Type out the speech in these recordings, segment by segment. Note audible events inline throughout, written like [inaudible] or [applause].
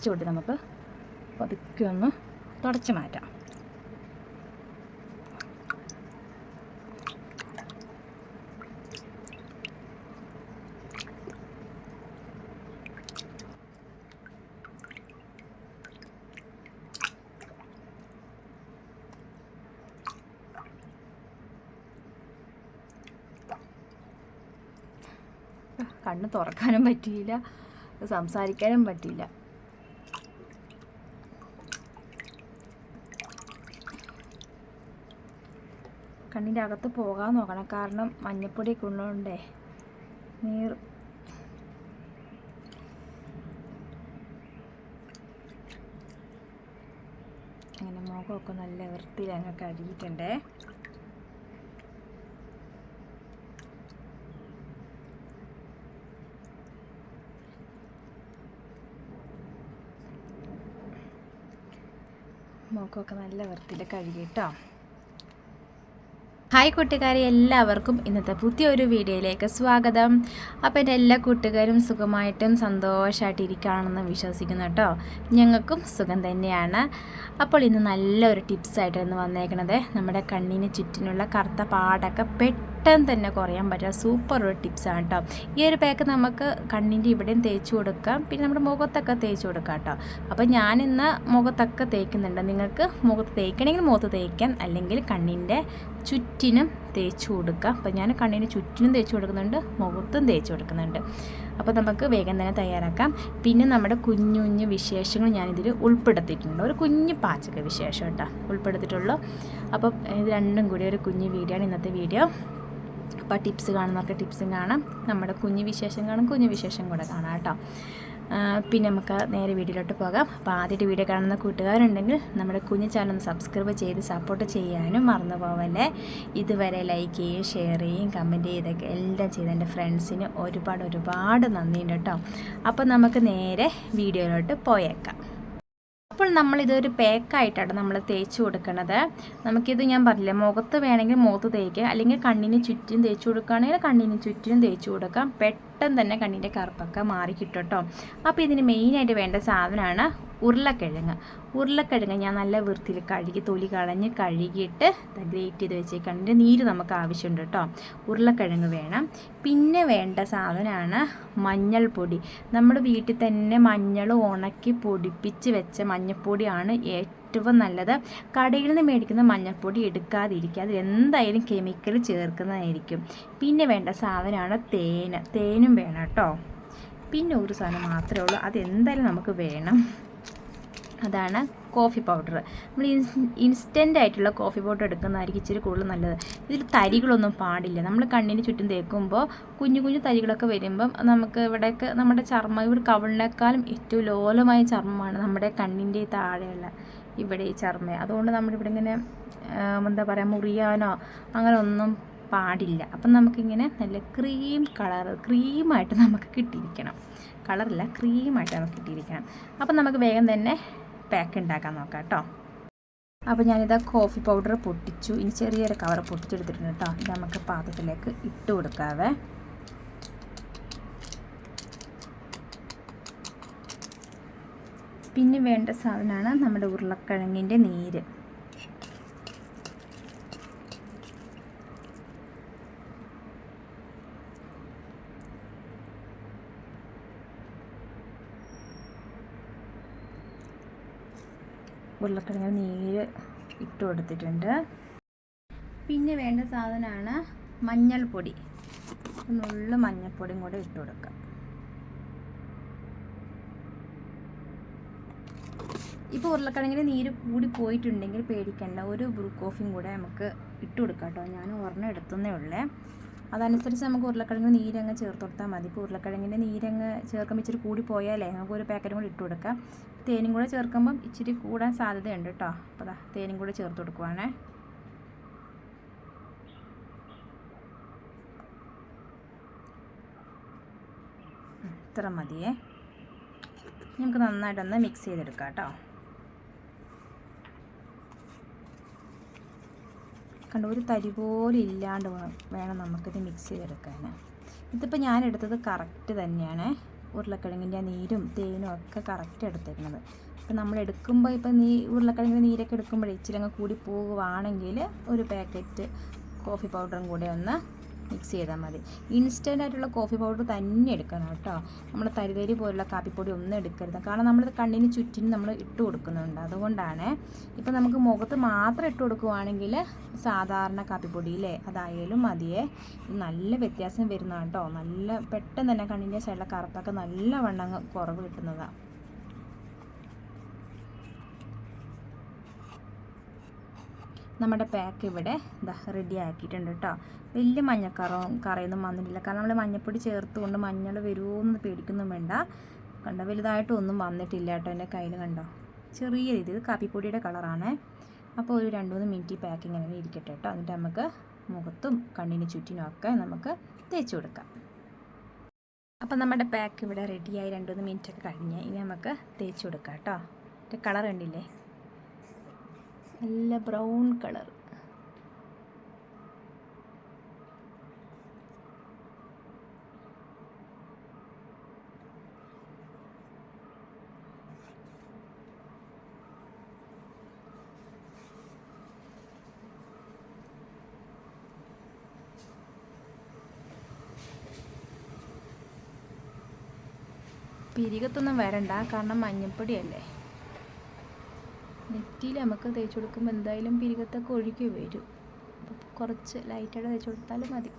ഒഴിച്ചു കൊടുത്ത് നമുക്ക് പതുക്കെ ഒന്ന് തുടച്ച് മാറ്റാം. കണ്ണ് തുറക്കാനും പറ്റിയില്ല സംസാരിക്കാനും പറ്റിയില്ല. കണ്ണിന്റെ അകത്ത് പോകാൻ നോക്കണം. കാരണം മഞ്ഞപ്പൊടി കൊണ്ടുകൊണ്ടേ നീർ. അങ്ങനെ മുഖമൊക്കെ നല്ല വൃത്തിയിൽ അങ്ങ് കഴുകിയിട്ടുണ്ടേ. മുഖമൊക്കെ നല്ല വൃത്തിയിൽ കഴുകിട്ടോ ഹായ് കൂട്ടുകാരെ എല്ലാവർക്കും ഇന്നത്തെ പുതിയൊരു വീഡിയോയിലേക്ക് സ്വാഗതം. അപ്പോൾ എന്റെ എല്ലാ കൂട്ടുകാരും സുഖമായിട്ടും സന്തോഷമായിട്ട് ഇരിക്കുകയാണെന്ന് വിശ്വസിക്കുന്നു കേട്ടോ. ഞങ്ങൾക്കും സുഖം തന്നെയാണ്. അപ്പോൾ ഇന്ന് നല്ലൊരു ടിപ്സായിട്ടാണ് വന്നേക്കണത്. നമ്മുടെ കണ്ണിന് ചുറ്റിനുള്ള കറുത്ത പാടൊക്കെ പെട്ടെന്ന് തന്നെ കുറയാൻ പറ്റുക സൂപ്പർ ഒരു ടിപ്സാണ് കേട്ടോ ഈ ഒരു പാക്ക് നമുക്ക് കണ്ണിന്റെ ഇവിടെയും തേച്ച് കൊടുക്കാം. പിന്നെ നമ്മുടെ മുഖത്തൊക്കെ തേച്ച് കൊടുക്കാം കേട്ടോ അപ്പോൾ ഞാനിന്ന് മുഖത്തൊക്കെ തേക്കുന്നുണ്ട്. നിങ്ങൾക്ക് മുഖത്ത് തേക്കണമെങ്കിൽ മുഖത്ത് തേക്കാം. അല്ലെങ്കിൽ കണ്ണിന്റെ ചുറ്റിനും തേച്ച് കൊടുക്കാം. അപ്പോൾ ഞാൻ കണ്ണിന് ചുറ്റിനും തേച്ച് കൊടുക്കുന്നുണ്ട് മുഖത്തും തേച്ച് കൊടുക്കുന്നുണ്ട്. അപ്പോൾ നമുക്ക് വേഗം തന്നെ തയ്യാറാക്കാം. പിന്നെ നമ്മുടെ കുഞ്ഞു കുഞ്ഞു വിശേഷങ്ങൾ ഞാനിതിൽ ഉൾപ്പെടുത്തിയിട്ടുണ്ട്. ഒരു കുഞ്ഞു പാചക വിശേഷം കേട്ടോ ഉൾപ്പെടുത്തിയിട്ടുള്ളൂ. അപ്പോൾ ഇത് രണ്ടും കൂടി ഒരു കുഞ്ഞു വീഡിയോ ആണ് ഇന്നത്തെ വീഡിയോ. അപ്പോൾ ടിപ്സ് കാണുന്നവർക്ക് ടിപ്സും കാണാം നമ്മുടെ കുഞ്ഞു വിശേഷം കാണും കുഞ്ഞു വിശേഷം കൂടെ കാണാം കേട്ടോ. പിന്നെ നമുക്ക് നേരെ വീഡിയോയിലോട്ട് പോകാം. അപ്പോൾ ആദ്യമായിട്ട് വീഡിയോ കാണുന്ന കൂട്ടുകാരുണ്ടെങ്കിൽ നമ്മുടെ കുഞ്ഞു ചാനൽ ഒന്ന് സബ്സ്ക്രൈബ് ചെയ്ത് സപ്പോർട്ട് ചെയ്യാനും മറന്നു പോവല്ലേ. ഇതുവരെ ലൈക്ക് ചെയ്യുകയും ഷെയർ ചെയ്യുകയും കമന്റ് ചെയ്തൊക്കെ എല്ലാം ചെയ്ത് എന്റെ ഫ്രണ്ട്സിന് ഒരുപാട് ഒരുപാട് നന്ദിയുണ്ട് കേട്ടോ. അപ്പോൾ നമുക്ക് നേരെ വീഡിയോയിലോട്ട് പോയേക്കാം. അപ്പോൾ നമ്മൾ ഇതൊരു പാക്കായിട്ടാണ് നമ്മൾ തേച്ച് കൊടുക്കുന്നത് നമുക്കിത് ഞാൻ പറഞ്ഞില്ല മുഖത്ത് വേണമെങ്കിൽ മുഖത്ത് തേക്കുക അല്ലെങ്കിൽ കണ്ണിന് ചുറ്റും തേച്ച് കൊടുക്കുകയാണെങ്കിൽ കണ്ണിന് ചുറ്റും തേച്ച് കൊടുക്കാം. പെട്ടെന്ന് തന്നെ കണ്ണിന്റെ കറുപ്പൊക്കെ മാറി കിട്ടും അപ്പോൾ ഇതിന് മെയിനായിട്ട് വേണ്ട സാധനമാണ് ഉരുളക്കിഴങ്ങ്. ഉരുളക്കിഴങ്ങ് ഞാൻ നല്ല വൃത്തിയിൽ കഴുകി തൊലി കളഞ്ഞ് കഴുകിയിട്ട് ഗ്രേറ്റ് ചെയ്ത് വെച്ചേക്കാണ്. ഇതിന്റെ നീര് നമുക്ക് ആവശ്യമുണ്ട് കേട്ടോ ഉരുളക്കിഴങ്ങ് വേണം. പിന്നെ വേണ്ട സാധനമാണ് മഞ്ഞൾപ്പൊടി. നമ്മുടെ വീട്ടിൽ തന്നെ മഞ്ഞൾ ഉണക്കി പൊടിപ്പിച്ച് വെച്ച മഞ്ഞൾപ്പൊടിയാണ് ഏറ്റവും നല്ലത് കടയിൽ നിന്ന് മേടിക്കുന്ന മഞ്ഞൾപ്പൊടി എടുക്കാതിരിക്കുക. അതിൽ എന്തായാലും കെമിക്കൽ ചേർക്കുന്നതായിരിക്കും. പിന്നെ വേണ്ട സാധനമാണ് തേന് തേനും വേണം കേട്ടോ. പിന്നെ ഒരു സാധനം മാത്രമേ ഉള്ളൂ. അതെന്തായാലും നമുക്ക് വേണം. അതാണ് കോഫി പൗഡർ. നമ്മൾ ഇൻസ്റ്റന്റ് ആയിട്ടുള്ള കോഫി പൗഡർ എടുക്കുന്നതായിരിക്കും ഇച്ചിരി കൂടുതൽ നല്ലത്. ഇതിൽ തരികളൊന്നും പാടില്ല. നമ്മൾ കണ്ണിന് ചുറ്റും തേക്കുമ്പോൾ കുഞ്ഞു കുഞ്ഞു തരികളൊക്കെ വരുമ്പം നമുക്ക് ഇവിടെയൊക്കെ നമ്മുടെ ചർമ്മം ഇവിടെ കവിളിനേക്കാളും ഏറ്റവും ലോലമായ ചർമ്മമാണ് നമ്മുടെ കണ്ണിന്റെ താഴെയുള്ള ഇവിടെ ഈ ചർമ്മം. അതുകൊണ്ട് നമ്മളിവിടെ ഇങ്ങനെ എന്താ പറയുക മുറിയാനോ അങ്ങനെ ഒന്നും പാടില്ല. അപ്പം നമുക്കിങ്ങനെ നല്ല ക്രീം കളർ ക്രീമായിട്ട് നമുക്ക് കിട്ടിയിരിക്കണം. കളറില്ല ക്രീമായിട്ട് നമുക്ക് കിട്ടിയിരിക്കണം. അപ്പം നമുക്ക് വേഗം തന്നെ പാക്ക് ഉണ്ടാക്കാൻ നോക്കാം കേട്ടോ. അപ്പോൾ ഞാനിതാ കോഫി പൗഡർ പൊട്ടിച്ചു. ഇനി ചെറിയൊരു കവർ പൊട്ടിച്ചെടുത്തിട്ടുണ്ട് കേട്ടോ. ഇത് നമുക്ക് പാത്രത്തിലേക്ക് ഇട്ട് കൊടുക്കാവേ. പിന്നെ വേണ്ട സാധനമാണ് നമ്മുടെ ഉരുളക്കിഴങ്ങിന്റെ നീര്. ഉരുളക്കിഴങ്ങ് നീര് ഇട്ട് കൊടുത്തിട്ടുണ്ട്. പിന്നെ വേണ്ട സാധനമാണ് മഞ്ഞൾപ്പൊടി. നുള്ള മഞ്ഞൾപ്പൊടിയും കൂടെ ഇട്ട് കൊടുക്കുക ഇപ്പോൾ ഉരുളക്കിഴങ്ങിന് നീര് കൂടി പോയിട്ടുണ്ടെങ്കിൽ പേടിക്കണ്ട. ഒരു ബ്രൂ കോഫിയും കൂടെ നമുക്ക് ഇട്ട് കൊടുക്കാം കേട്ടോ. ഞാൻ ഒരെണ്ണം എടുത്തുന്നേ ഉള്ളേ. അതനുസരിച്ച് നമുക്ക് ഉരുളക്കിഴങ്ങ് നീരങ്ങ് ചേർത്ത് കൊടുത്താൽ മതി. ഇപ്പോൾ ഉരുളക്കിഴങ്ങിന്റെ നീരങ്ങ് ചേർക്കുമ്പോൾ ഇച്ചിരി കൂടി പോയാലേ നമുക്ക് ഒരു പാക്കറ്റും കൂടി ഇട്ട് കൊടുക്കാം. തേനും കൂടെ ചേർക്കുമ്പം ഇച്ചിരി കൂടാൻ സാധ്യതയുണ്ട് കേട്ടോ. അപ്പോൾ ദാ തേനും കൂടെ ചേർത്ത് കൊടുക്കുവാണേ. ഇത്ര മതിയേ. നമുക്ക് നന്നായിട്ടൊന്ന് മിക്സ് ചെയ്തെടുക്കാം കേട്ടോ. കണ്ട ഒരു തരി പോലും ഇല്ലാണ്ട് വേണം നമുക്കിത് മിക്സ് ചെയ്തെടുക്കാൻ ഇതിപ്പോൾ ഞാൻ എടുത്തത് കറക്റ്റ് തന്നെയാണ്. ഉരുളക്കിഴങ്ങിന്റെ നീരും തേനും ഒക്കെ കറക്റ്റ് എടുത്തേക്കുന്നത്. അപ്പോൾ നമ്മൾ എടുക്കുമ്പോൾ ഇപ്പം നീ ഉരുളക്കിഴങ്ങിന്റെ നീരൊക്കെ എടുക്കുമ്പോഴേ ഇച്ചിരി അങ്ങ് കൂടി പോകുവാണെങ്കിൽ ഒരു പാക്കറ്റ് കോഫി പൗഡറും കൂടെ ഒന്ന് മിക്സ് ചെയ്താൽ മതി. ഇൻസ്റ്റന്റ് ആയിട്ടുള്ള കോഫി പൗഡർ തന്നെ എടുക്കണം കേട്ടോ. നമ്മൾ തരിതരി പോലുള്ള കാപ്പിപ്പൊടി ഒന്നും എടുക്കരുത്. കാരണം നമ്മൾ കണ്ണിന് ചുറ്റിനും നമ്മൾ ഇട്ട് കൊടുക്കുന്നുണ്ട്. അതുകൊണ്ടാണ് ഇപ്പം നമുക്ക് മുഖത്ത് മാത്രം ഇട്ട് കൊടുക്കുവാണെങ്കിൽ സാധാരണ കാപ്പിപ്പൊടിയില്ലേ അതായാലും മതിയേ. നല്ല വ്യത്യാസം വരുന്നതാണ് കേട്ടോ. നല്ല പെട്ടെന്ന് തന്നെ കണ്ണിന്റെ സൈഡിലെ കറുപ്പൊക്കെ നല്ല വണ്ണം കുറവ് കിട്ടുന്നതാണ്. നമ്മുടെ പാക്ക് ഇവിടെ ഇതാ റെഡി ആക്കിയിട്ടുണ്ട് കേട്ടോ വലിയ മഞ്ഞക്കറവും കറയൊന്നും വന്നിട്ടില്ല. കാരണം നമ്മൾ മഞ്ഞപ്പൊടി ചേർത്തുകൊണ്ട് മഞ്ഞൾ വരുമോയെന്ന് പേടിക്കൊന്നും വേണ്ട. കണ്ടോ വലുതായിട്ടൊന്നും വന്നിട്ടില്ല കേട്ടോ എന്റെ കയ്യിൽ കണ്ടോ. ചെറിയ രീതിയിൽ കാപ്പിപ്പൊടിയുടെ കളറാണ് അപ്പോൾ ഒരു രണ്ട് മൂന്ന് മിനിറ്റ് പാക്കിങ് പാക്ക് ഇങ്ങനെ ഇരിക്കട്ടെ കേട്ടോ എന്നിട്ട് നമുക്ക് മുഖത്തും കണ്ണിന് ചുറ്റിനും ഒക്കെ നമുക്ക് തേച്ച് കൊടുക്കാം. അപ്പം നമ്മുടെ പാക്ക് ഇവിടെ റെഡിയായി രണ്ട് മൂന്ന് മിനിറ്റ് ഒക്കെ കഴിഞ്ഞ്. ഇനി നമുക്ക് തേച്ച് കൊടുക്കാം കേട്ടോ കളർ കണ്ടില്ലേ? നല്ല ബ്രൗൺ കളർ. പിരികത്തൊന്നും വരണ്ട കാരണം മഞ്ഞപ്പൊടിയല്ലേ? നെറ്റിയിൽ നമുക്ക് തേച്ച് കൊടുക്കുമ്പോൾ എന്തായാലും പിരികത്തൊക്കെ ഒഴുകി വരും. കുറച്ച് ലൈറ്റായിട്ട് തേച്ച് കൊടുത്താലും മതി.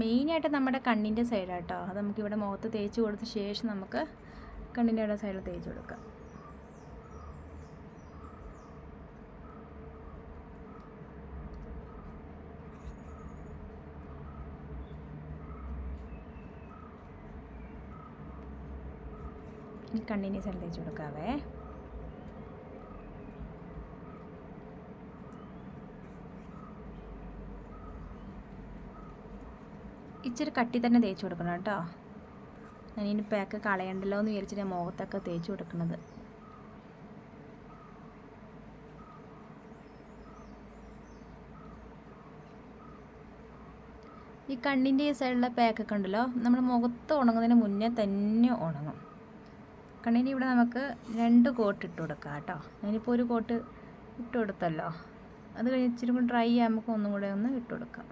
മെയിനായിട്ട് നമ്മുടെ കണ്ണിന്റെ സൈഡാട്ടോ അത് നമുക്കിവിടെ മുഖത്ത് തേച്ച് കൊടുത്ത ശേഷം നമുക്ക് കണ്ണിന്റെ ഇവിടെ സൈഡിൽ തേച്ച് കൊടുക്കാം. കണ്ണിന് സൈഡിൽ തേച്ച് കൊടുക്കാവേ. ഇച്ചിരി കട്ടി തന്നെ തേച്ച് കൊടുക്കണം കേട്ടോ. ഞാൻ ഇനി പാക്ക് കളയണ്ടല്ലോ എന്ന് വിചാരിച്ചിട്ട് ഞാൻ മുഖത്തൊക്കെ തേച്ച് കൊടുക്കുന്നത് ഈ കണ്ണിന്റെ ഈ സൈഡിലെ പാക്കൊക്കെ ഉണ്ടല്ലോ നമ്മൾ മുഖത്ത് ഉണങ്ങുന്നതിന് മുന്നേ തന്നെ ഉണങ്ങും. കണ്ണിന് ഇവിടെ നമുക്ക് രണ്ട് കോട്ട് ഇട്ട് കൊടുക്കാം കേട്ടോ. ഞാനിപ്പോൾ ഒരു കോട്ട് ഇട്ട് കൊടുത്തല്ലോ. അത് കഴിഞ്ഞ് ഇച്ചിരി കൂടി ഡ്രൈ ആകുമ്പോൾ ഒന്നും കൂടെ ഒന്ന് ഇട്ട് കൊടുക്കാം.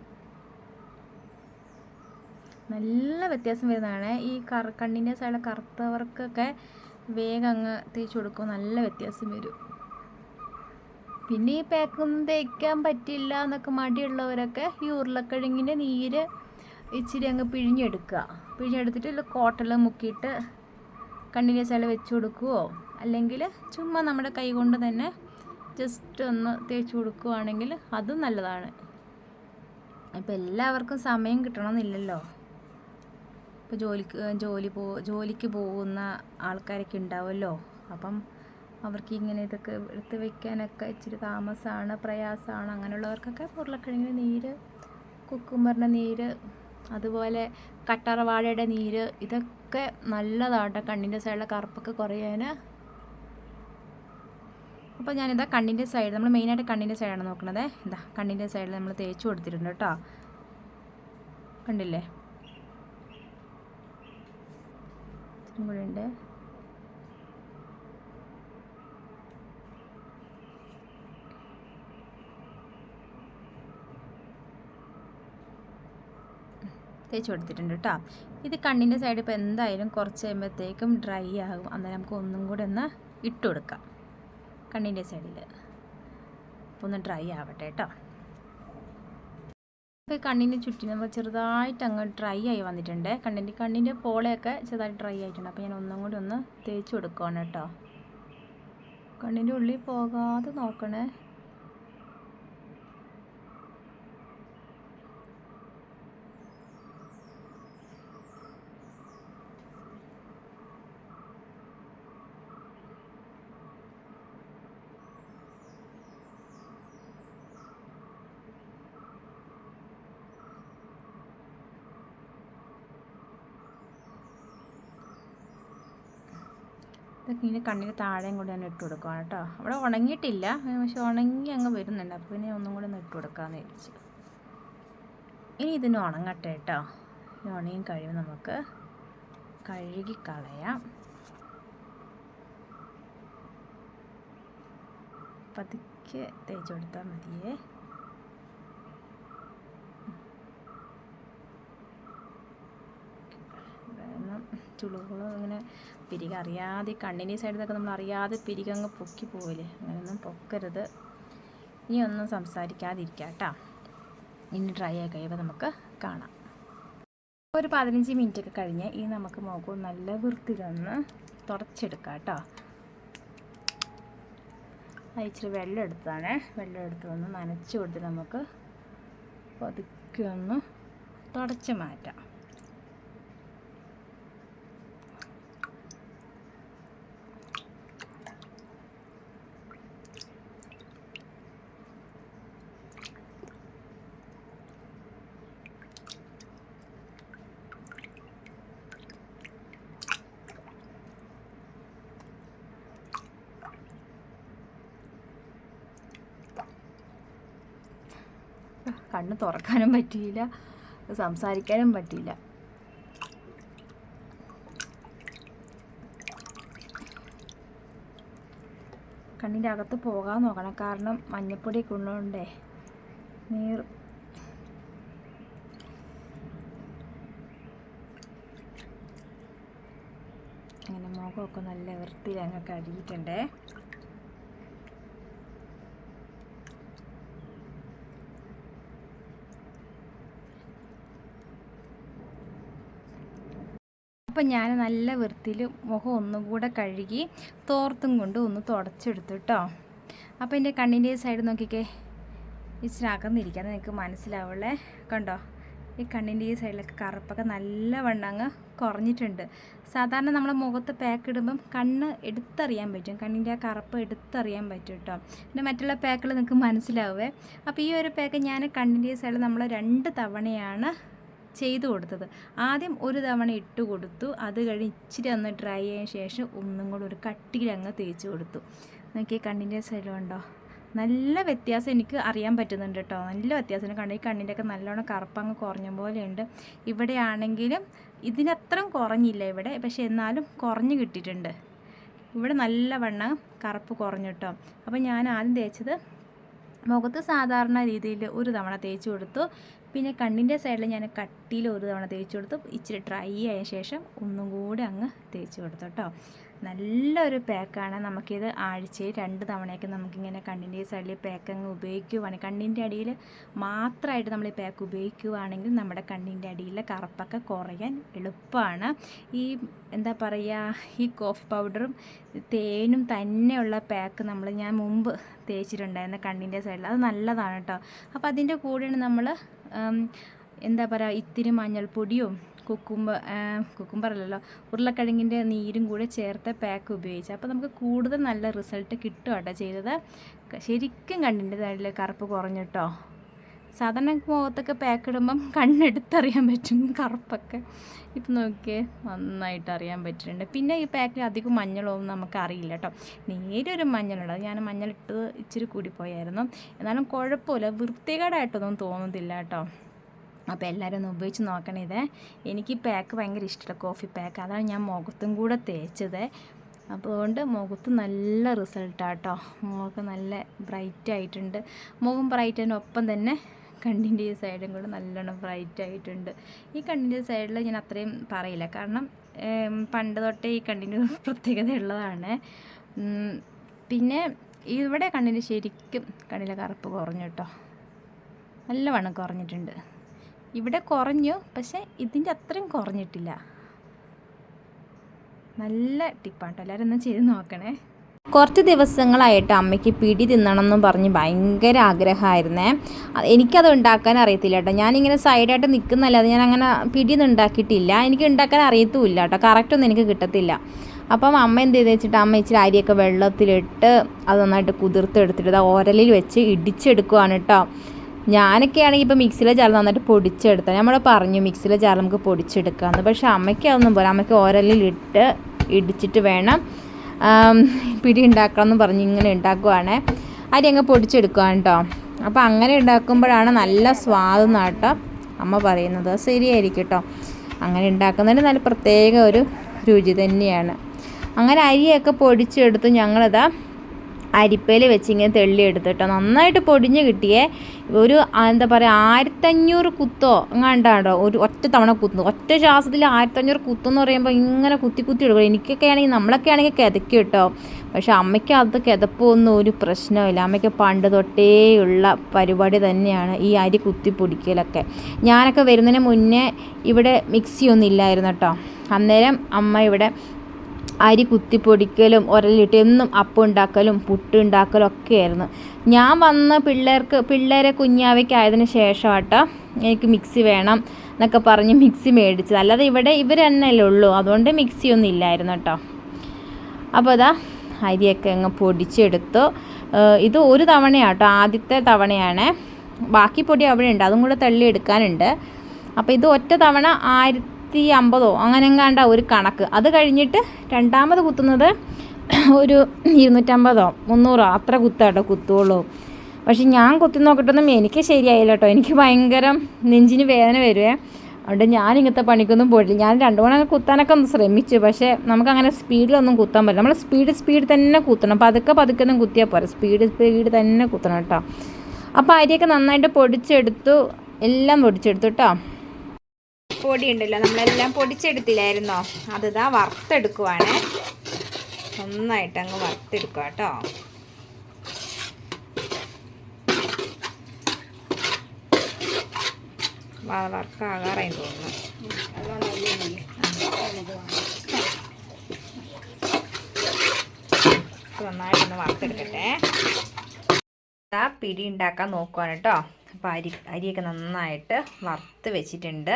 നല്ല വ്യത്യാസം വരുന്നതാണ്. ഈ കറ കണ്ണിന്റെ സൈഡിലെ കറുത്തവർക്കൊക്കെ വേഗം അങ്ങ് തേച്ച് കൊടുക്കും നല്ല വ്യത്യാസം വരും. പിന്നെ ഈ പാക്കൊന്നും തേക്കാൻ പറ്റില്ല എന്നൊക്കെ മടിയുള്ളവരൊക്കെ ഈ ഉരുളക്കിഴങ്ങിന്റെ നീര് ഇച്ചിരി അങ്ങ് പിഴിഞ്ഞെടുക്കുക. പിഴിഞ്ഞെടുത്തിട്ട് കോട്ടൽ മുക്കിയിട്ട് കണ്ണിന്റെ ആയിട്ട് വെച്ച് കൊടുക്കുവോ? അല്ലെങ്കിൽ ചുമ്മാ നമ്മുടെ കൈ കൊണ്ട് തന്നെ ജസ്റ്റ് ഒന്ന് തേച്ച് കൊടുക്കുവാണെങ്കിൽ അതും നല്ലതാണ്. ഇപ്പം എല്ലാവർക്കും സമയം കിട്ടണമെന്നില്ലല്ലോ. ഇപ്പോൾ ജോലിക്ക് ജോലി പോ ജോലിക്ക് പോകുന്ന ആൾക്കാരൊക്കെ ഉണ്ടാവുമല്ലോ. അപ്പം അവർക്ക് ഇങ്ങനെ ഇതൊക്കെ എടുത്ത് വെക്കാനൊക്കെ ഇച്ചിരി താമസമാണ് പ്രയാസമാണ് അങ്ങനെയുള്ളവർക്കൊക്കെ ഉരുളക്കിഴങ്ങിന് നീര് കുക്കുമ്പറിന്റെ നീര് അതുപോലെ കട്ടറവാഴയുടെ നീര് ഇതൊക്കെ നല്ലതാണ് കണ്ണിന്റെ സൈഡിലെ കറുപ്പൊക്കെ കുറയാൻ അപ്പോൾ ഞാനിതാ കണ്ണിന്റെ സൈഡ് നമ്മൾ മെയിനായിട്ട് കണ്ണിന്റെ സൈഡാണ് നോക്കുന്നത് ഇതാ കണ്ണിന്റെ സൈഡിൽ നമ്മൾ തേച്ച് കൊടുത്തിട്ടുണ്ട് കേട്ടോ. കണ്ടില്ലേ? കൂടെ ഉണ്ട്. തേച്ച് കൊടുത്തിട്ടുണ്ട് കേട്ടോ ഇത് കണ്ണിന്റെ സൈഡ് ഇപ്പോൾ എന്തായാലും കുറച്ച് കഴിയുമ്പോഴത്തേക്കും ഡ്രൈ ആകും. അന്നേരം നമുക്ക് ഒന്നും കൂടെ ഒന്ന് ഇട്ട് കൊടുക്കാം. കണ്ണിന്റെ സൈഡിൽ അപ്പോൾ ഒന്ന് ഡ്രൈ ആവട്ടെ കേട്ടോ ഇപ്പോൾ കണ്ണിന്റെ നമ്മൾ ചെറുതായിട്ട് അങ്ങ് ഡ്രൈ ആയി വന്നിട്ടുണ്ട്. കണ്ണിന്റെ കണ്ണിന്റെ പോളയൊക്കെ ചെറുതായിട്ട് ഡ്രൈ ആയിട്ടുണ്ട്. അപ്പോൾ ഞാൻ ഒന്നും കൂടി ഒന്ന് തേച്ച് കൊടുക്കുകയാണ് കേട്ടോ കണ്ണിന്റെ ഉള്ളിൽ പോകാതെ നോക്കണേ ഇതൊക്കെ ഇങ്ങനെ കണ്ണിന് താഴെയും കൂടി ഞാൻ ഇട്ട് കൊടുക്കുകയാണ് കേട്ടോ. അവിടെ ഉണങ്ങിയിട്ടില്ല. പക്ഷെ ഉണങ്ങി അങ്ങ് വരുന്നുണ്ട്. അപ്പോൾ പിന്നെ ഒന്നും കൂടി ഒന്ന് ഇട്ട് കൊടുക്കാമെന്ന് വിചാരിച്ചു. ഇനി ഇതിന് ഉണങ്ങട്ടെ കേട്ടോ. ഈ ഉണങ്ങി കഴിയുമ്പോൾ നമുക്ക് കഴുകി കളയാം. പതുക്കെ തേച്ച് കൊടുത്താൽ മതിയേ. ചുളുകളും ഇങ്ങനെ പിരിക അറിയാതെ കണ്ണിനെ സൈഡിൽ നിന്നൊക്കെ നമ്മൾ അറിയാതെ പിരിക അങ്ങ് പൊക്കി പോവില്ലേ? അങ്ങനെയൊന്നും പൊക്കരുത്. ഇനി ഒന്നും സംസാരിക്കാതിരിക്കുക കേട്ടോ. ഇനി ഡ്രൈ ആയി കഴിയുമ്പോൾ നമുക്ക് കാണാം. ഒരു പതിനഞ്ച് മിനിറ്റ് ഒക്കെ കഴിഞ്ഞ് ഈ നമുക്ക് മുഖം നല്ല വൃത്തിയിലൊന്ന് തുടച്ചെടുക്കാം കേട്ടോ. അതിച്ചിരി വെള്ളം എടുത്താണ് വെള്ളം എടുത്ത് ഒന്ന് നനച്ച് കൊടുത്ത് നമുക്ക് പതുക്കെ ഒന്ന് തുടച്ച് മാറ്റാം. കണ്ണ് തുറക്കാനും പറ്റിയില്ല സംസാരിക്കാനും പറ്റിയില്ല. കണ്ണിന്റെ അകത്ത് പോകാൻ നോക്കണം. കാരണം മഞ്ഞപ്പൊടി കൊണ്ടുകൊണ്ടേ നീർ അങ്ങനെ മുഖമൊക്കെ നല്ല വൃത്തിയിൽ അങ്ങ് കഴുകിയിട്ടുണ്ടേ. അപ്പം ഞാൻ നല്ല വൃത്തിയിൽ മുഖം ഒന്നും കൂടെ കഴുകി തോർത്തും കൊണ്ട് ഒന്ന് തുടച്ചെടുത്തു കേട്ടോ അപ്പോൾ എന്റെ കണ്ണിന്റെ സൈഡ് നോക്കിക്കേ. ഇച്ചിരി അകന്നിരിക്കാതെ നിങ്ങൾക്ക് മനസ്സിലാവുള്ളേ. കണ്ടോ? ഈ കണ്ണിന്റെ ഈ സൈഡിലൊക്കെ കറുപ്പൊക്കെ നല്ല വണ്ണം അങ്ങ് കുറഞ്ഞിട്ടുണ്ട്. സാധാരണ നമ്മൾ മുഖത്ത് പാക്ക് ഇടുമ്പം കണ്ണ് എടുത്തറിയാൻ പറ്റും. കണ്ണിന്റെ ആ കറുപ്പ് എടുത്തറിയാൻ പറ്റും കേട്ടോ പിന്നെ മറ്റുള്ള പാക്കുകൾ നിങ്ങൾക്ക് മനസ്സിലാവേ അപ്പോൾ ഈ ഒരു പാക്ക് ഞാൻ കണ്ണിന്റെ സൈഡിൽ നമ്മൾ രണ്ട് തവണയാണ് ചെയ്തു കൊടുത്തത്. ആദ്യം ഒരു തവണ ഇട്ട് കൊടുത്തു. അത് കഴിഞ്ഞ് ഇച്ചിരി ഒന്ന് ഡ്രൈ ആയതിനു ശേഷം ഒന്നും കൂടെ ഒരു കട്ടിയിൽ അങ്ങ് തേച്ച് കൊടുത്തു. നോക്കി കണ്ണിന്റെ സൈഡിലുണ്ടോ നല്ല വ്യത്യാസം എനിക്ക് അറിയാൻ പറ്റുന്നുണ്ട് കേട്ടോ. നല്ല വ്യത്യാസം കണ്ണി കണ്ണിന്റെ ഒക്കെ നല്ലോണം കറുപ്പങ്ങ് കുറഞ്ഞ പോലെയുണ്ട്. ഇവിടെയാണെങ്കിലും ഇതിനത്രയും കുറഞ്ഞില്ല ഇവിടെ. പക്ഷെ എന്നാലും കുറഞ്ഞു കിട്ടിയിട്ടുണ്ട്. ഇവിടെ നല്ലവണ്ണം കറുപ്പ് കുറഞ്ഞു കേട്ടോ. അപ്പോൾ ഞാൻ ആദ്യം തേച്ചത് മുഖത്ത് സാധാരണ രീതിയിൽ ഒരു തവണ തേച്ച് കൊടുത്തു. പിന്നെ കണ്ണിന്റെ സൈഡിൽ ഞാൻ കട്ടിയിൽ ഒരു തവണ തേച്ച് കൊടുത്തു. ഇച്ചിരി ഡ്രൈ ആയ ശേഷം ഒന്നും കൂടി അങ്ങ് തേച്ച് കൊടുത്തു കേട്ടോ. നല്ലൊരു പാക്കാണ്. നമുക്കിത് ആഴ്ചയിൽ രണ്ട് തവണയൊക്കെ നമുക്കിങ്ങനെ കണ്ണിന്റെ സൈഡിൽ പാക്ക് അങ്ങ് ഉപയോഗിക്കുവാണെങ്കിൽ കണ്ണിന്റെ അടിയിൽ മാത്രമായിട്ട് നമ്മൾ ഈ പാക്ക് ഉപയോഗിക്കുവാണെങ്കിൽ നമ്മുടെ കണ്ണിന്റെ അടിയിലെ കറുപ്പൊക്കെ കുറയാൻ എളുപ്പമാണ്. ഈ എന്താ പറയുക ഈ കോഫ് പൗഡറും തേനും തന്നെയുള്ള പാക്ക് നമ്മൾ ഞാൻ മുമ്പ് തേച്ചിട്ടുണ്ടായിരുന്നു കണ്ണിന്റെ സൈഡിൽ. അത് നല്ലതാണ് കേട്ടോ. അപ്പോൾ അതിന്റെ കൂടെയാണ് നമ്മൾ എന്താ പറയുക ഇത്തിരി മഞ്ഞൾപ്പൊടിയും കുക്കുംബർ അല്ലല്ലോ ഉരുളക്കിഴങ്ങിന്റെ നീരും കൂടെ ചേർത്ത പാക്ക് ഉപയോഗിച്ച്. അപ്പോൾ നമുക്ക് കൂടുതൽ നല്ല റിസൾട്ട് കിട്ടും കേട്ടോ ചെയ്തത്. ശരിക്കും കണ്ണിന്റെ കറുപ്പ് കുറഞ്ഞിട്ടോ? സാധാരണ മുഖത്തൊക്കെ പാക്ക് ഇടുമ്പം കണ്ണെടുത്തറിയാൻ പറ്റും കറുപ്പൊക്കെ. ഇപ്പം നോക്കിയേ നന്നായിട്ട് അറിയാൻ പറ്റുന്നുണ്ട് പിന്നെ ഈ പാക്കിൽ അധികം മഞ്ഞളൊന്നും നമുക്ക് അറിയില്ല കേട്ടോ. നേരെ ഒരു മഞ്ഞളുണ്ട് ഞാൻ മഞ്ഞളിട്ടത് ഇച്ചിരി കൂടിപ്പോയായിരുന്നു എന്നാലും കുഴപ്പമില്ല. വൃത്തികേടായിട്ടൊന്നും തോന്നുന്നില്ല കേട്ടോ. അപ്പോൾ എല്ലാവരും ഒന്ന് ഉപയോഗിച്ച് നോക്കണേ ഇതേ. എനിക്ക് പാക്ക് ഭയങ്കര ഇഷ്ടമാണ് കോഫി പാക്ക് അതാണ് ഞാൻ മുഖത്തും കൂടെ തേച്ചത്. അപ്പോൾ അതുകൊണ്ട് മുഖത്ത് നല്ല റിസൾട്ടാണ് കേട്ടോ മുഖം നല്ല ബ്രൈറ്റ് ആയിട്ടുണ്ട്. മുഖം ബ്രൈറ്റിന്റെ ഒപ്പം തന്നെ കണ്ണിന്റെ ഈ സൈഡും കൂടെ നല്ലോണം ബ്രൈറ്റ് ആയിട്ടുണ്ട്. ഈ കണ്ണിന്റെ സൈഡിൽ ഞാൻ അത്രയും പറയില്ല. കാരണം പണ്ട് തൊട്ടേ ഈ കണ്ണിന്റെ പ്രത്യേകത ഉള്ളതാണ്. പിന്നെ ഇവിടെ കണ്ണിന് ശരിക്കും കണ്ണിലെ കറുപ്പ് കുറഞ്ഞു കേട്ടോ നല്ലവണ്ണം കുറഞ്ഞിട്ടുണ്ട്. ഇവിടെ കുറഞ്ഞു പക്ഷേ ഇതിന്റെ അത്രയും കുറഞ്ഞിട്ടില്ല. നല്ല ടിപ്പാട്ടോ. എല്ലാവരും ഒന്ന് ചെയ്ത് നോക്കണേ. കുറച്ച് ദിവസങ്ങളായിട്ട് അമ്മയ്ക്ക് പിടി തിന്നണമെന്നും പറഞ്ഞ് ഭയങ്കര ആഗ്രഹമായിരുന്നേ. എനിക്കത് ഉണ്ടാക്കാൻ അറിയത്തില്ല കേട്ടോ. ഞാനിങ്ങനെ സൈഡായിട്ട് നിൽക്കുന്നല്ലാതെ ഞാൻ അങ്ങനെ പിടിയൊന്നും ഉണ്ടാക്കിയിട്ടില്ല. എനിക്ക് ഉണ്ടാക്കാൻ അറിയത്തുമില്ല കേട്ടോ. കറക്റ്റൊന്നും എനിക്ക് കിട്ടത്തില്ല. അപ്പം അമ്മ എന്ത് ചെയ്ത് വെച്ചിട്ട് അമ്മ ഇച്ചിരി അരിയൊക്കെ വെള്ളത്തിലിട്ട് അത് നന്നായിട്ട് കുതിർത്തെടുത്തിട്ട് ഓരലിൽ വെച്ച് ഇടിച്ചെടുക്കുവാണ് കേട്ടോ. ഞാനൊക്കെ ആണെങ്കിൽ ഇപ്പോൾ മിക്സിയിലെ ജാർ നന്നായിട്ട് പൊടിച്ചെടുത്താൽ നമ്മൾ പറഞ്ഞു മിക്സിയിലെ ജാർ നമുക്ക് പൊടിച്ചെടുക്കാമെന്ന് പക്ഷേ അമ്മയ്ക്ക് അതൊന്നും പോലെ അമ്മയ്ക്ക് ഓരലിലിട്ട് ഇടിച്ചിട്ട് വേണം പിടി ഉണ്ടാക്കണം പറഞ്ഞ് ഇങ്ങനെ ഉണ്ടാക്കുവാണ്. അരി അങ്ങ് പൊടിച്ചെടുക്കുകയാണ് കേട്ടോ അപ്പോൾ അങ്ങനെ ഉണ്ടാക്കുമ്പോഴാണ് നല്ല സ്വാദ് നാട്ടോ അമ്മ പറയുന്നത്. ശരിയായിരിക്കും കേട്ടോ അങ്ങനെ ഉണ്ടാക്കുന്നതിന് നല്ല പ്രത്യേക ഒരു രുചി തന്നെയാണ്. അങ്ങനെ അരിയൊക്കെ പൊടിച്ചെടുത്ത് ഞങ്ങളിതാ അരിപ്പയിൽ വെച്ച് ഇങ്ങനെ തെള്ളിയെടുത്തിട്ടോ നന്നായിട്ട് പൊടിഞ്ഞ് കിട്ടിയേ. ഒരു എന്താ പറയുക ആയിരത്തഞ്ഞൂറ് കുത്തോ എങ്ങാണ്ടാണ്ടോ ഒരു ഒറ്റ തവണ കുത്തുന്നു. ഒറ്റ ശ്വാസത്തിൽ ആയിരത്തഞ്ഞൂറ് കുത്തെന്ന് പറയുമ്പോൾ ഇങ്ങനെ കുത്തി കുത്തി എടുക്കും. എനിക്കൊക്കെ ആണെങ്കിൽ നമ്മളൊക്കെ ആണെങ്കിൽ കിതയ്ക്കും കേട്ടോ. പക്ഷെ അമ്മയ്ക്ക് അത് കിതപ്പൊന്നും ഒരു പ്രശ്നമില്ല അമ്മയ്ക്ക് പണ്ട് തൊട്ടേയുള്ള പരിപാടി തന്നെയാണ് ഈ അരി കുത്തി പൊടിക്കലൊക്കെ. ഞാനൊക്കെ വരുന്നതിന് മുന്നേ ഇവിടെ മിക്സി ഒന്നും ഇല്ലായിരുന്നു കേട്ടോ. അന്നേരം അമ്മ ഇവിടെ അരി കുത്തിപ്പൊടിക്കലും ഉരലിട്ട് എന്നും അപ്പം ഉണ്ടാക്കലും പുട്ട് ഉണ്ടാക്കലും ഒക്കെയായിരുന്നു. ഞാൻ വന്ന് പിള്ളേർക്ക് പിള്ളേരെ കുഞ്ഞാവയ്ക്കായതിന് ശേഷമാട്ടോ എനിക്ക് മിക്സി വേണം എന്നൊക്കെ പറഞ്ഞ് മിക്സി മേടിച്ചത്. അല്ലാതെ ഇവിടെ ഇവർ തന്നെയല്ലേ ഉള്ളൂ. അതുകൊണ്ട് മിക്സി ഒന്നും ഇല്ലായിരുന്നു കേട്ടോ. അപ്പോൾ അതാ അരിയൊക്കെ അങ്ങ് പൊടിച്ചെടുത്തു. ഇത് ഒരു തവണയാട്ടോ ആദ്യത്തെ തവണയാണ്. ബാക്കി പൊടി അവിടെ ഉണ്ട്. അതും കൂടെ തള്ളി എടുക്കാനുണ്ട്. അപ്പോൾ ഇത് ഒറ്റ തവണ ആയിരത്തി അമ്പതോ അങ്ങനെ എങ്ങാണ്ട ഒരു കണക്ക്. അത് കഴിഞ്ഞിട്ട് രണ്ടാമത് കുത്തുന്നത് [clears throat] ഒരു ഇരുന്നൂറ്റമ്പതോ മുന്നൂറോ അത്ര കുത്താട്ടോ കുത്തുള്ളൂ. പക്ഷെ ഞാൻ കുത്തി നോക്കിയിട്ടൊന്നും എനിക്ക് ശരിയായില്ല കേട്ടോ എനിക്ക് ഭയങ്കര നെഞ്ചിന് വേദന വരുവേ. അതുകൊണ്ട് ഞാൻ ഇങ്ങനത്തെ പണിക്കൊന്നും പോയിട്ടില്ല. ഞാൻ രണ്ടു മണി കുത്താനൊക്കെ ഒന്ന് ശ്രമിച്ചു. പക്ഷേ നമുക്ക് അങ്ങനെ സ്പീഡിലൊന്നും കുത്താൻ പറ്റില്ല. നമ്മൾ സ്പീഡ് സ്പീഡ് തന്നെ കുത്തണം. പതുക്കെ പതുക്കെ ഒന്നും കുത്തിയാൽ പോരാ. സ്പീഡ് സ്പീഡ് തന്നെ കുത്തണം കേട്ടോ. അപ്പോൾ അരിയൊക്കെ നന്നായിട്ട് പൊടിച്ചെടുത്തു. എല്ലാം പൊടിച്ചെടുത്തു കേട്ടോ. പൊടി ഉണ്ടല്ലോ നമ്മളെല്ലാം പൊടിച്ചെടുത്തില്ലായിരുന്നോ? അതിതാ വറുത്തെടുക്കുവാണ്. നന്നായിട്ട് അങ്ങ് വറുത്തെടുക്കുക കേട്ടോ. വറുക്കാകാറായി തോന്നുന്നു. ഇത് നന്നായിട്ടൊന്ന് വറുത്തെടുക്കട്ടെ. പിടി ഉണ്ടാക്കാൻ നോക്കുവാണ് കേട്ടോ. അപ്പോൾ അരി അരിയൊക്കെ നന്നായിട്ട് വറുത്ത് വെച്ചിട്ടുണ്ട്.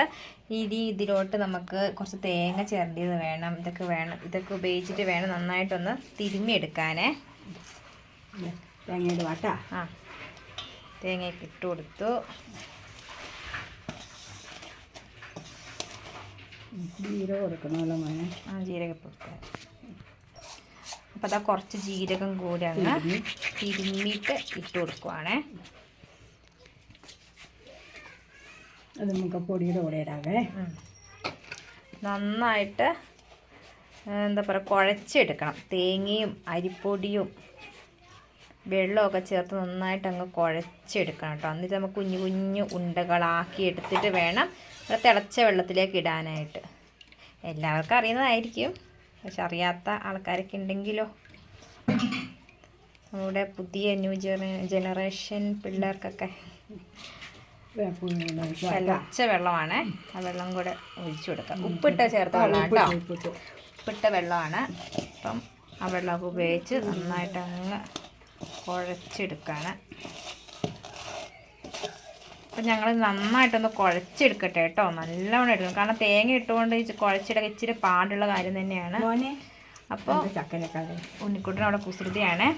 ഇനി ഇതിലോട്ട് നമുക്ക് കുറച്ച് തേങ്ങ ചിരണ്ടിയത് വേണം. ഇതൊക്കെ വേണം ഇതൊക്കെ ഉപയോഗിച്ചിട്ട് വേണം നന്നായിട്ടൊന്ന് തിരുമ്മിയെടുക്കാനേ. തേങ്ങ തേങ്ങയുടെ വാട്ടാ ആ. തേങ്ങയൊക്കെ ഇട്ട് കൊടുത്തു. ജീരകം കൊടുക്കണമല്ലോ മോനെ. ആ ജീരകപ്പൊട്ട് അപ്പോൾ അതാ കുറച്ച് ജീരകം കൂടി അങ്ങ് തിരുമ്മിയിട്ട് ഇട്ട് കൊടുക്കുവാണേ. അത് നമുക്ക് പൊടിയുടെ കൂടെ ഇടാവേ നന്നായിട്ട് എന്താ പറയുക കുഴച്ചെടുക്കണം. തേങ്ങയും അരിപ്പൊടിയും വെള്ളമൊക്കെ ചേർത്ത് നന്നായിട്ട് അങ്ങ് കുഴച്ചെടുക്കണം കേട്ടോ. എന്നിട്ട് നമുക്ക് കുഞ്ഞു കുഞ്ഞു ഉണ്ടകളാക്കി എടുത്തിട്ട് വേണം തിളച്ച വെള്ളത്തിലേക്ക് ഇടാനായിട്ട്. എല്ലാവർക്കും അറിയുന്നതായിരിക്കും. പക്ഷെ അറിയാത്ത ആൾക്കാരൊക്കെ ഉണ്ടെങ്കിലോ? നമ്മുടെ പുതിയ ന്യൂ ജനറേഷൻ പിള്ളേർക്കൊക്കെ. തിളച്ച വെള്ളമാണ്. ആ വെള്ളം കൂടെ ഒഴിച്ചു കൊടുക്കാം. ഉപ്പിട്ട ചേർത്ത വെള്ളം കേട്ടോ. ഉപ്പിട്ട. വെള്ളമാണ്. അപ്പം ആ വെള്ളമൊക്കെ ഉപയോഗിച്ച് നന്നായിട്ട് അങ്ങ് കുഴച്ചെടുക്കാണ്. അപ്പം ഞങ്ങൾ നന്നായിട്ടൊന്ന് കുഴച്ചെടുക്കട്ടെ കേട്ടോ. നല്ലവണ്ണം എടുക്കണം കാരണം തേങ്ങ ഇട്ടുകൊണ്ട് ഈ കുഴച്ചെടുക്കാൻ ഇച്ചിരി പാടുള്ള കാര്യം തന്നെയാണ്. അപ്പോൾ ഉണ്ണിക്കുട്ടൻ അവിടെ കുസൃതിയാണ്.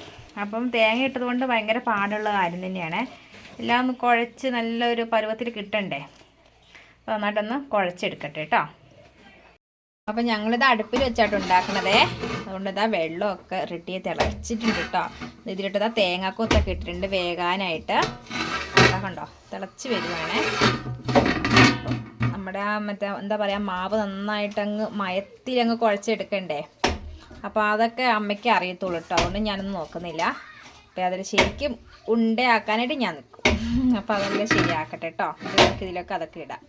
അപ്പം തേങ്ങ ഇട്ടതുകൊണ്ട് ഭയങ്കര പാടുള്ള കാര്യം തന്നെയാണ്. എല്ലാം ഒന്ന് കുഴച്ച് നല്ലൊരു പരുവത്തിൽ കിട്ടണ്ടേ? അപ്പോൾ നന്നായിട്ടൊന്ന് കുഴച്ചെടുക്കട്ടെ കേട്ടോ അപ്പം ഞങ്ങളിത് അടുപ്പിൽ വെച്ചിട്ട് ഉണ്ടാക്കണതേ. അതുകൊണ്ട് ഇതാ വെള്ളമൊക്കെ റെഡി തിളച്ചിട്ടുണ്ട് കേട്ടോ ഇതിലിട്ട് ഇതാ തേങ്ങാക്കൊത്തൊക്കെ ഇട്ടിട്ടുണ്ട് വേകാനായിട്ട്. കണ്ടോ തിളച്ച് വരുവാണേ. നമ്മുടെ ആ മറ്റേ എന്താ പറയുക മാവ് നന്നായിട്ടങ്ങ് മയത്തിലങ്ങ് കുഴച്ചെടുക്കണ്ടേ. അപ്പോൾ അതൊക്കെ അമ്മയ്ക്ക് അറിയത്തുള്ളൂ കേട്ടോ അതുകൊണ്ട് ഞാനൊന്നും നോക്കുന്നില്ല. അപ്പോൾ അതിൽ ശരിക്കും ഉണ്ടയാക്കാനായിട്ട് ഞാൻ നിൽക്കും അപ്പോൾ അതെല്ലാം ശരിയാക്കട്ടെ കേട്ടോ നമുക്ക് ഇതിലൊക്കെ അതൊക്കെ ഇടാം.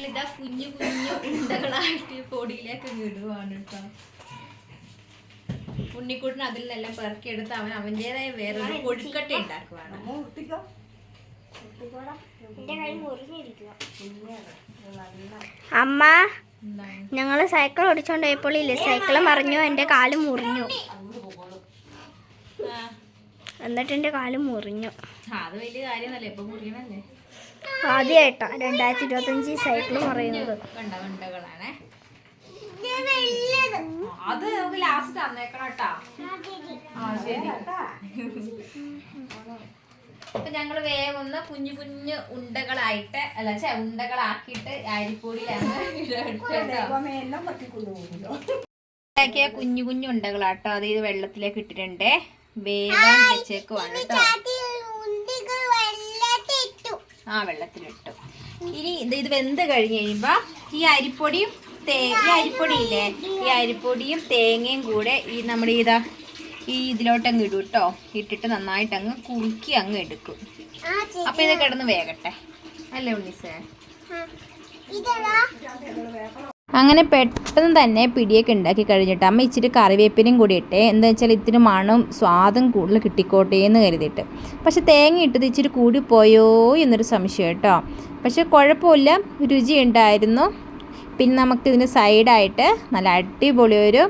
ഇതാ കുഞ്ഞു കുഞ്ഞു ഉണ്ടകളായിട്ട് പൊടിയിലേക്ക് ഇടുവാണ് കേട്ടോ ഉണ്ണിക്കുട്ടൻ അതിൽ നിന്നെല്ലാം പെറുക്കിയെടുത്ത് അവൻ അവന്റെതായ വേറൊരു കൊഴുക്കട്ട ഉണ്ടാക്കുവാണ്. അമ്മ ഞങ്ങൾ സൈക്കിൾ ഓടിച്ചോണ്ട് പോയപ്പോൾ ഇല്ലേ സൈക്കിൾ മറിഞ്ഞു എന്റെ കാൽ മുറിഞ്ഞു. എന്നിട്ട് എന്റെ കാൽ മുറിഞ്ഞു. ആ, അത് വലിയ കാര്യമൊന്നുമല്ലേ. ഇപ്പൊ മുറിയണല്ലേ? ആദ്യമായിട്ടാ രണ്ടായിരത്തി ഇരുപത്തഞ്ച് സൈക്കിൾ മറിയുന്നത് അത് നമുക്ക് ലാസ്റ്റ് തന്നേക്കണം കേട്ടോ. അപ്പൊ ഞങ്ങൾ വേഗം ഒന്ന് കുഞ്ഞു കുഞ്ഞു ഉണ്ടകളായിട്ട് അല്ല ചെ ഉണ്ടകളാക്കിയിട്ട് അരിപ്പൊടിയിലാണ് ഉണ്ടാക്കിയ കുഞ്ഞു കുഞ്ഞു ഉണ്ടകളാട്ടോ. അത് ഇത് വെള്ളത്തിലേക്ക് ഇട്ടിട്ടുണ്ട്. വേഗം വെച്ചേക്കുവാണ് കേട്ടോ. ആ വെള്ളത്തിലിട്ടു. ഇനി ഇത് ഇത് വെന്ത് കഴിഞ്ഞ് കഴിയുമ്പോ ഈ അരിപ്പൊടിയും തേ ഈ അരിപ്പൊടിയില്ലേ? ഈ അരിപ്പൊടിയും തേങ്ങയും കൂടെ ഈ നമ്മുടെ ഇതാ ഈ ഇതിലോട്ടങ്ങ് ഇടും കേട്ടോ ഇട്ടിട്ട് നന്നായിട്ട് അങ്ങ് കുറുക്കി അങ്ങ് എടുക്കും. അപ്പൊ ഇത് കിടന്ന് വേകട്ടെ. അല്ലേ ഉണ്ണീസേ അങ്ങനെ പെട്ടെന്ന് തന്നെ പിടിയൊക്കെ ഉണ്ടാക്കി കഴിഞ്ഞിട്ട് അമ്മ ഇച്ചിരി കറിവേപ്പിനും കൂടി ഇട്ടേ എന്താ വെച്ചാൽ ഇത്തിരി മണം സ്വാദം കൂടുതൽ കിട്ടിക്കോട്ടെ എന്ന് കരുതിയിട്ട്. പക്ഷെ തേങ്ങ ഇട്ടത് ഇച്ചിരി കൂടിപ്പോയോ എന്നൊരു സംശയം കേട്ടോ. പക്ഷെ കുഴപ്പമില്ല രുചി ഉണ്ടായിരുന്നു. പിന്നെ നമുക്കിതിന് സൈഡായിട്ട് നല്ല അടിപൊളി ഒരു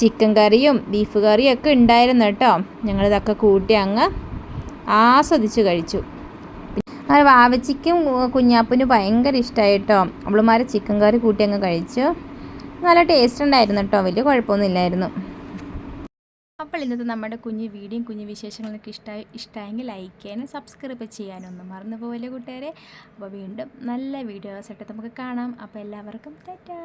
ചിക്കൻ കറിയും ബീഫ് കറിയും ഒക്കെ ഉണ്ടായിരുന്നു കേട്ടോ. ഞങ്ങളിതൊക്കെ കൂട്ടി അങ്ങ് ആസ്വദിച്ച് കഴിച്ചു. അങ്ങനെ വാവച്ചിക്കും കുഞ്ഞാപ്പിന് ഭയങ്കര ഇഷ്ടമായി കേട്ടോ അവളുമാരെ ചിക്കൻ കറി കൂട്ടി അങ്ങ് കഴിച്ചു. നല്ല ടേസ്റ്റ് ഉണ്ടായിരുന്നു കേട്ടോ വലിയ കുഴപ്പമൊന്നുമില്ലായിരുന്നു അപ്പോൾ ഇന്നത്തെ നമ്മുടെ കുഞ്ഞ് വീഡിയോയും കുഞ്ഞ് വിശേഷങ്ങളൊക്കെ ഇഷ്ടമായി ഇഷ്ടമായെങ്കിൽ ലൈക്ക് ചെയ്യാനും സബ്സ്ക്രൈബ് ചെയ്യാനും ഒന്നും മറന്നു പോകല്ലേ കൂട്ടുകാരെ? അപ്പോൾ വീണ്ടും നല്ല വീഡിയോസ് വീഡിയോസായിട്ട് നമുക്ക് കാണാം. അപ്പോൾ എല്ലാവർക്കും ടാറ്റാ.